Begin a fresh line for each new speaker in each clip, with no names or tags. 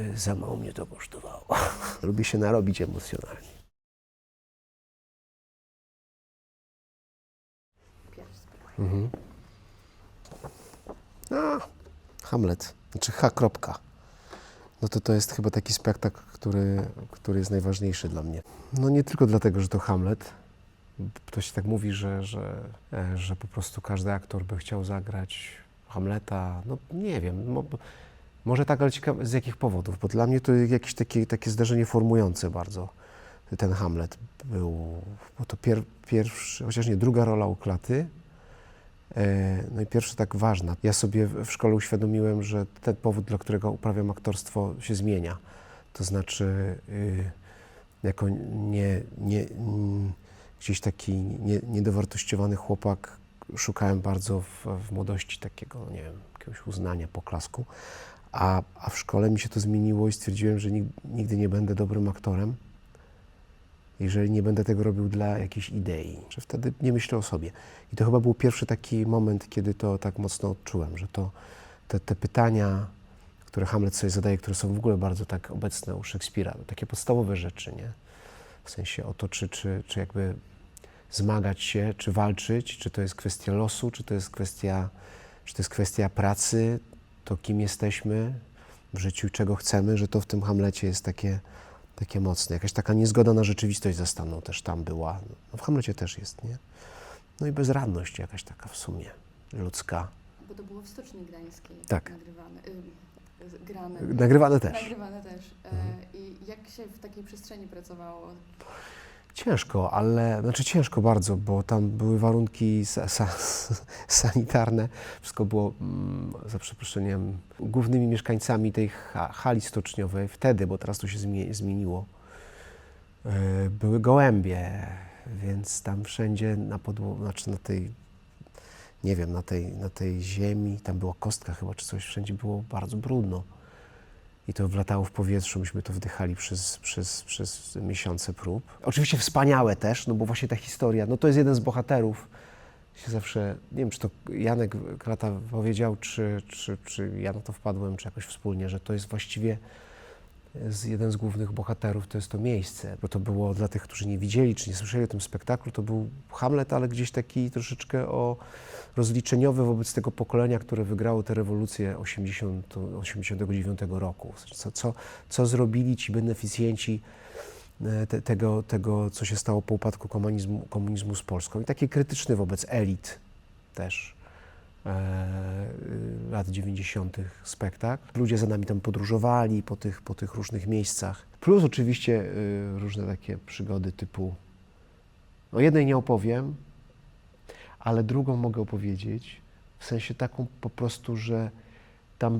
y, za mało mnie to kosztowało. Lubię się narobić emocjonalnie. Mhm. A, Hamlet, znaczy H. Kropka. No to to jest chyba taki spektakl, który, który jest najważniejszy dla mnie. No nie tylko dlatego, że to Hamlet. To się tak mówi, że, że, e, że po prostu każdy aktor by chciał zagrać Hamleta. No nie wiem, może tak, ale ciekawe z jakich powodów, bo dla mnie to jakieś takie, takie zdarzenie formujące bardzo ten Hamlet był, bo to pier, pierwszy, chociaż nie, druga rola u klaty, E, No i pierwsza tak ważna. Ja sobie w szkole uświadomiłem, że ten powód, dla którego uprawiam aktorstwo, się zmienia. To znaczy, y, jako nie, nie, mm, gdzieś taki nie, niedowartościowany chłopak, szukałem bardzo w, w młodości takiego, nie wiem, jakiegoś uznania, poklasku. A, a w szkole mi się to zmieniło i stwierdziłem, że nig- nigdy nie będę dobrym aktorem, jeżeli nie będę tego robił dla jakiejś idei, że wtedy nie myślę o sobie. I to chyba był pierwszy taki moment, kiedy to tak mocno odczułem, że to te, te pytania, które Hamlet sobie zadaje, które są w ogóle bardzo tak obecne u Szekspira, takie podstawowe rzeczy, nie? W sensie o to, czy, czy, czy jakby zmagać się, czy walczyć, czy to jest kwestia losu, czy to jest kwestia, czy to jest kwestia pracy, to kim jesteśmy w życiu, czego chcemy, że to w tym Hamlecie jest takie, takie mocne. Jakaś taka niezgoda na rzeczywistość za staną też tam była. No, w Hamlecie też jest, nie? No i bezradność jakaś taka w sumie ludzka.
Bo to było w Stoczni Gdańskiej
Tak.
nagrywane, y, grane.
Nagrywane też.
Nagrywane też. E,
Mhm.
I jak się w takiej przestrzeni pracowało?
Ciężko, ale znaczy ciężko bardzo, bo tam były warunki sa, sa, sanitarne. Wszystko było, mm, za przeproszeniem, głównymi mieszkańcami tej ha, hali stoczniowej wtedy, bo teraz to się zmie, zmieniło, e, były gołębie, więc tam wszędzie na podłodze, znaczy na tej, nie wiem, na tej, na tej ziemi, tam była kostka chyba czy coś, wszędzie było bardzo brudno. I to wlatało w powietrzu, myśmy to wdychali przez, przez, przez miesiące prób. Oczywiście wspaniałe też, no bo właśnie ta historia, no to jest jeden z bohaterów. Się zawsze, nie wiem, czy to Janek Krata powiedział, czy, czy, czy ja na to wpadłem, czy jakoś wspólnie, że to jest właściwie z, jeden z głównych bohaterów, to jest to miejsce. Bo to było dla tych, którzy nie widzieli, czy nie słyszeli o tym spektaklu, to był Hamlet, ale gdzieś taki troszeczkę o rozliczeniowy wobec tego pokolenia, które wygrało tę rewolucję 80, 89 roku. Co, co, co zrobili ci beneficjenci e, te, tego, tego, co się stało po upadku komunizmu, komunizmu z Polską. I taki krytyczny wobec elit też lat 90. spektakl. Ludzie za nami tam podróżowali po tych, po tych różnych miejscach. Plus oczywiście y, różne takie przygody typu, o jednej nie opowiem, ale drugą mogę opowiedzieć, w sensie taką po prostu, że tam,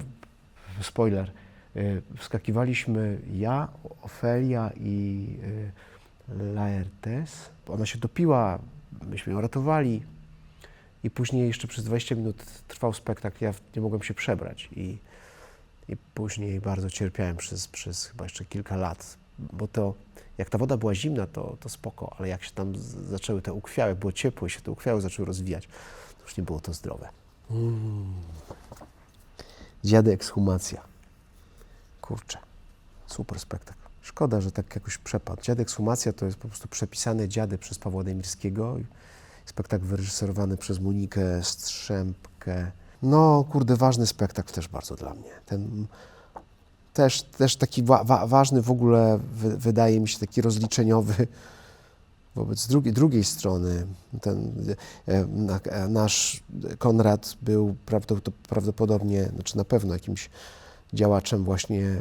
spoiler, y, wskakiwaliśmy ja, Ofelia i y, Laertes. Ona się topiła, myśmy ją ratowali i później jeszcze przez 20 minut trwał spektakl, ja nie mogłem się przebrać i, i później bardzo cierpiałem przez, przez chyba jeszcze kilka lat, bo to jak ta woda była zimna, to, to spoko, ale jak się tam zaczęły te ukwiały, było ciepło i się te ukwiały zaczęły rozwijać, to już nie było to zdrowe. Mm. Dziady ekshumacja. Kurczę, super spektakl. Szkoda, że tak jakoś przepadł. Dziady ekshumacja to jest po prostu przepisane dziady przez Pawła Demirskiego. Spektakl wyreżyserowany przez Monikę Strzępkę. No, kurde, ważny spektakl też bardzo dla mnie. Ten też, też taki wa wa ważny w ogóle, wy wydaje mi się, taki rozliczeniowy wobec drugiej, drugiej strony. Ten, e, na, e, nasz Konrad był prawdop prawdopodobnie, znaczy na pewno jakimś działaczem właśnie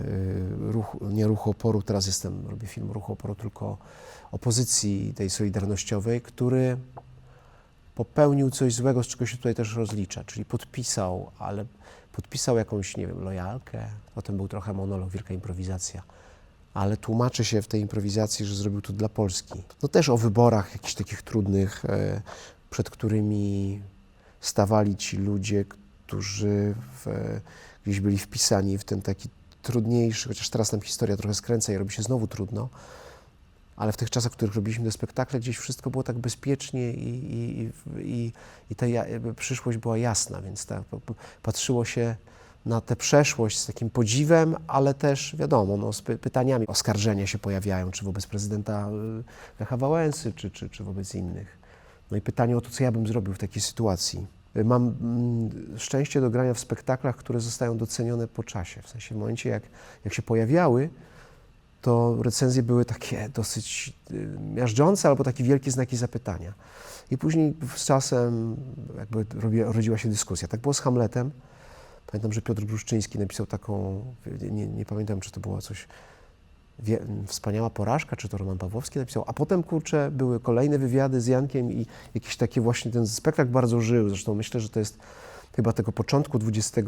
ruchu, nie ruchu oporu, teraz jestem, robię film ruchu oporu, tylko opozycji tej solidarnościowej, który popełnił coś złego, z czego się tutaj też rozlicza, czyli podpisał, ale podpisał jakąś, nie wiem, lojalkę, potem był trochę monolog, wielka improwizacja, ale tłumaczy się w tej improwizacji, że zrobił to dla Polski. No też o wyborach jakichś takich trudnych, e, przed którymi stawali ci ludzie, którzy w, e, gdzieś byli wpisani w ten taki trudniejszy, chociaż teraz nam historia trochę skręca i robi się znowu trudno, ale w tych czasach, w których robiliśmy te spektakle, gdzieś wszystko było tak bezpiecznie i, i, i, i, ta przyszłość była jasna, więc tak, patrzyło się na tę przeszłość z takim podziwem, ale też wiadomo, no, z py- pytaniami. Oskarżenia się pojawiają, czy wobec prezydenta y, Lecha Wałęsy, czy, czy, czy wobec innych. No i pytanie o to, co ja bym zrobił w takiej sytuacji. Y, Mam mm, szczęście do grania w spektaklach, które zostają docenione po czasie. W sensie w momencie, jak, jak się pojawiały, to recenzje były takie dosyć y, miażdżące albo takie wielkie znaki zapytania. I później z czasem jakby rodziła się dyskusja. Tak było z Hamletem. Pamiętam, że Piotr Gruszczyński napisał taką, nie, nie pamiętam, czy to była coś, wie, wspaniała porażka, czy to Roman Pawłowski napisał, a potem, kurczę, były kolejne wywiady z Jankiem i jakieś takie właśnie, ten spektakl bardzo żył. Zresztą myślę, że to jest chyba tego początku XXI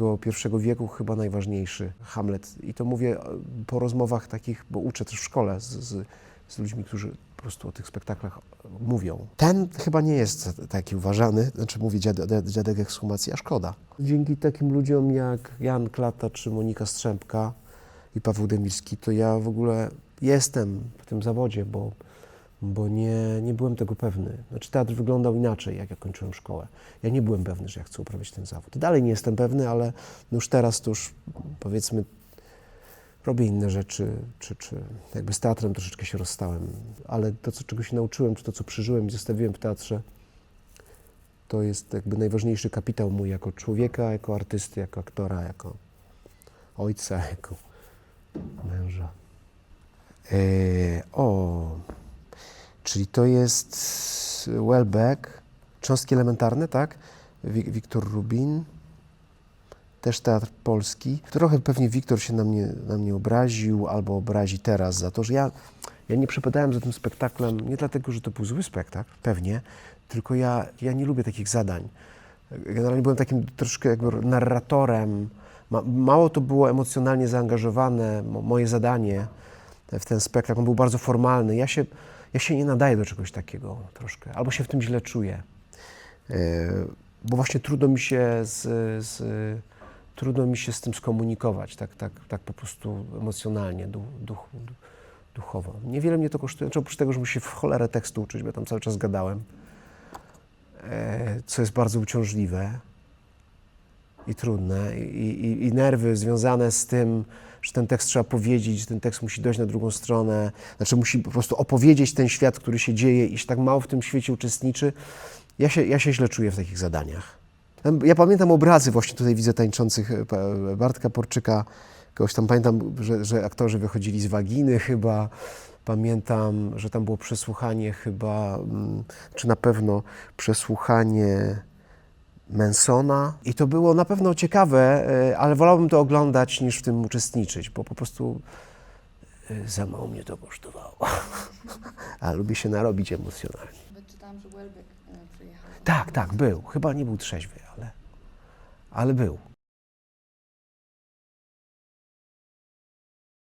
wieku chyba najważniejszy Hamlet. I to mówię e, po rozmowach takich, bo uczę też w szkole z, z, z ludźmi, którzy po prostu o tych spektaklach mówią. Ten chyba nie jest taki uważany, znaczy mówię dziadek, dziadek ekshumacji, a szkoda. Dzięki takim ludziom jak Jan Klata czy Monika Strzępka i Paweł Demirski, to ja w ogóle jestem w tym zawodzie, bo, bo nie, nie byłem tego pewny. Znaczy teatr wyglądał inaczej, jak ja kończyłem szkołę. Ja nie byłem pewny, że ja chcę uprawiać ten zawód. Dalej nie jestem pewny, ale no już teraz to już powiedzmy robię inne rzeczy, czy, czy jakby z teatrem troszeczkę się rozstałem. Ale to, co, czego się nauczyłem, czy to, co przeżyłem i zostawiłem w teatrze, to jest jakby najważniejszy kapitał mój jako człowieka, jako artysty, jako aktora, jako ojca, jako męża. E, o, czyli to jest Welbeck, cząstki elementarne, tak? Wi- Wiktor Rubin, też Teatr Polski. Trochę pewnie Wiktor się na mnie, na mnie obraził albo obrazi teraz za to, że ja, ja nie przepadałem za tym spektaklem nie dlatego, że to był zły spektakl, pewnie, tylko ja, ja nie lubię takich zadań. Generalnie byłem takim troszkę jakby narratorem. Ma, mało to było emocjonalnie zaangażowane, mo, moje zadanie w ten spektakl. On był bardzo formalny. Ja się, ja się nie nadaję do czegoś takiego troszkę, albo się w tym źle czuję. E, bo właśnie trudno mi się z, z, trudno mi się z tym skomunikować, tak, tak, tak po prostu emocjonalnie, duch, duch, duchowo. Niewiele mnie to kosztuje, znaczy oprócz tego, że muszę się w cholerę tekstu uczyć, bo ja tam cały czas gadałem, e, co jest bardzo uciążliwe i trudne i, i, i nerwy związane z tym, że ten tekst trzeba powiedzieć, że ten tekst musi dojść na drugą stronę, znaczy musi po prostu opowiedzieć ten świat, który się dzieje i że tak mało w tym świecie uczestniczy. Ja się, ja się źle czuję w takich zadaniach. Ja pamiętam obrazy, właśnie tutaj widzę tańczących e, pa- Bartka Porczyka, kogoś tam pamiętam, że, że aktorzy wychodzili z waginy chyba, pamiętam, że tam było przesłuchanie chyba, mm, czy na pewno przesłuchanie Mansona i to było na pewno ciekawe, e, ale wolałbym to oglądać niż w tym uczestniczyć, bo po prostu e, za mało mnie to kosztowało. A lubię się narobić emocjonalnie.
Czytałam, że Welbeck e, przyjechał.
Tak, tak, był. Chyba nie był trzeźwy, ale, ale był.